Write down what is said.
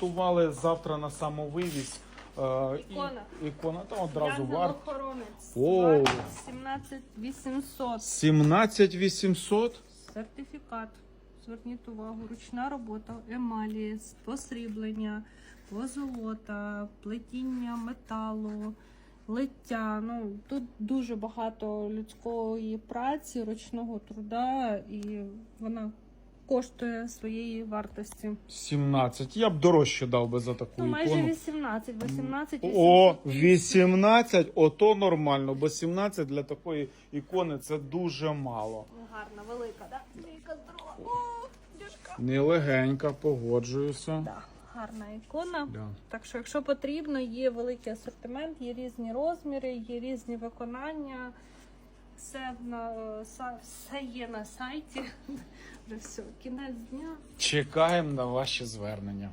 комплектували завтра на самовивіз. Е, і- Ікона. Ікона, там одразу варто. Янголохоронець. Оу. 17 800. 17 800. Сертифікат. Зверніть увагу, ручна робота, емалі, посріблення, позолота, плетіння металу, лиття. Ну, тут дуже багато людської праці, ручного труда, і вона коштує своєї вартості. 17. Я б дорожче дав би за таку Ну, майже ікону. 18, 18 О, 18, ото нормально, бо 17 для такої ікони це дуже мало. Ну, Гарна, велика, да? Велика, здорова. О, дяжка. Нелегенька, погоджуюся. Да, гарна ікона. Да. Так що, якщо потрібно, є великий асортимент, є різні розміри, є різні виконання. Все, на, е, все є на сайті. Вже все, кінець дня. Чекаємо на ваші звернення.